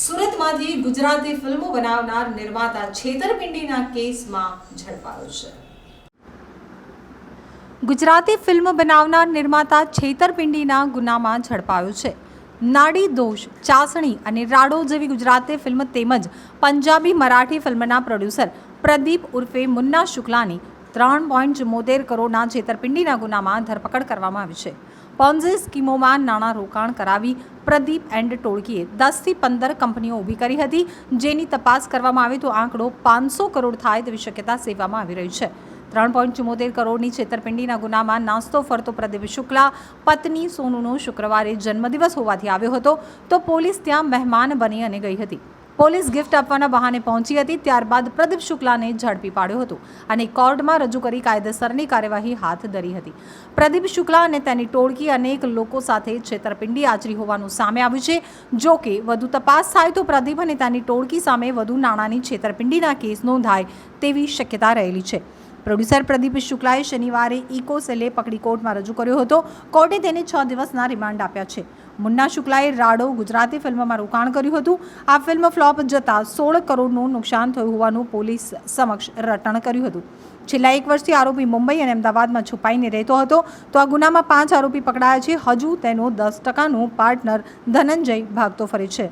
સુરતમાંથી ગુજરાતી ફિલ્મો બનાવનાર નિર્માતા છેતરપિંડીના કેસમાં ઝડપાયો છે. ગુજરાતી ફિલ્મ બનાવનાર નિર્માતા છેતરપિંડીના ગુનામાં ઝડપાયો છે. નાડી દોષ, ચાસણી અને રાડો જેવી ગુજરાતી ફિલ્મ તેમજ પંજાબી મરાઠી ફિલ્મના પ્રોડ્યુસર પ્રદીપ ઉર્ફે મુન્ના શુક્લાની ત્રણ પોઈન્ટ ચુમ્મોતેર કરોડના છેતરપિંડીના ગુનામાં ધરપકડ કરવામાં આવી છે. પોન્ઝી સ્કીમોમાં નાણાં રોકાણ કરાવી પ્રદીપ એન્ડ ટોળકીએ દસથી પંદર કંપનીઓ ઊભી કરી હતી, જેની તપાસ કરવામાં આવે તો આંકડો પાંચસો કરોડ થાય તેવી શક્યતા સેવામાં આવી રહી છે. ત્રણ પોઈન્ટ ચુમ્મોતેર કરોડની છેતરપિંડીના ગુનામાં નાસ્તો ફરતો પ્રદીપ શુક્લા, પત્ની સોનુનો શુક્રવારે જન્મદિવસ હોવાથી આવ્યો હતો, તો પોલીસ ત્યાં મહેમાન બની અને ગઈ હતી. પોલીસ ગિફ્ટ આપવાના બહાને પહોંચી હતી, ત્યારબાદ પ્રદીપ શુક્લાને ઝડપી પાડ્યો હતો અને કોર્ટમાં રજૂ કરી કાયદેસરની કાર્યવાહી હાથ ધરી હતી. પ્રદીપ શુક્લા અને તેની ટોળકી અનેક લોકો સાથે છેતરપિંડી આચરી હોવાનું સામે આવ્યું છે. જો કે વધુ તપાસ થાય તો પ્રદીપ અને તેની ટોળકી સામે વધુ નાણાંની છેતરપિંડીના કેસ નોંધાય તેવી શક્યતા રહેલી છે. પ્રોડ્યુસર પ્રદીપ શુક્લાએ શનિવારે ઇકો સેલે પકડી કોર્ટમાં રજૂ કર્યો હતો. કોર્ટે તેને છ દિવસના રિમાન્ડ આપ્યા છે. મુન્ના શુક્લાએ રાડો ગુજરાતી ફિલ્મમાં રોકાણ કર્યું હતું. આ ફિલ્મ ફ્લોપ જતાં સોળ કરોડનું નુકસાન થયું હોવાનું પોલીસ સમક્ષ રટણ કર્યું હતું. છેલ્લા એક વર્ષથી આરોપી મુંબઈ અને અમદાવાદમાં છુપાઈને રહેતો હતો. તો આ ગુનામાં પાંચ આરોપી પકડાયા છે. હજુ તેનો દસ ટકાનું પાર્ટનર ધનંજય ભાગતો ફરે છે.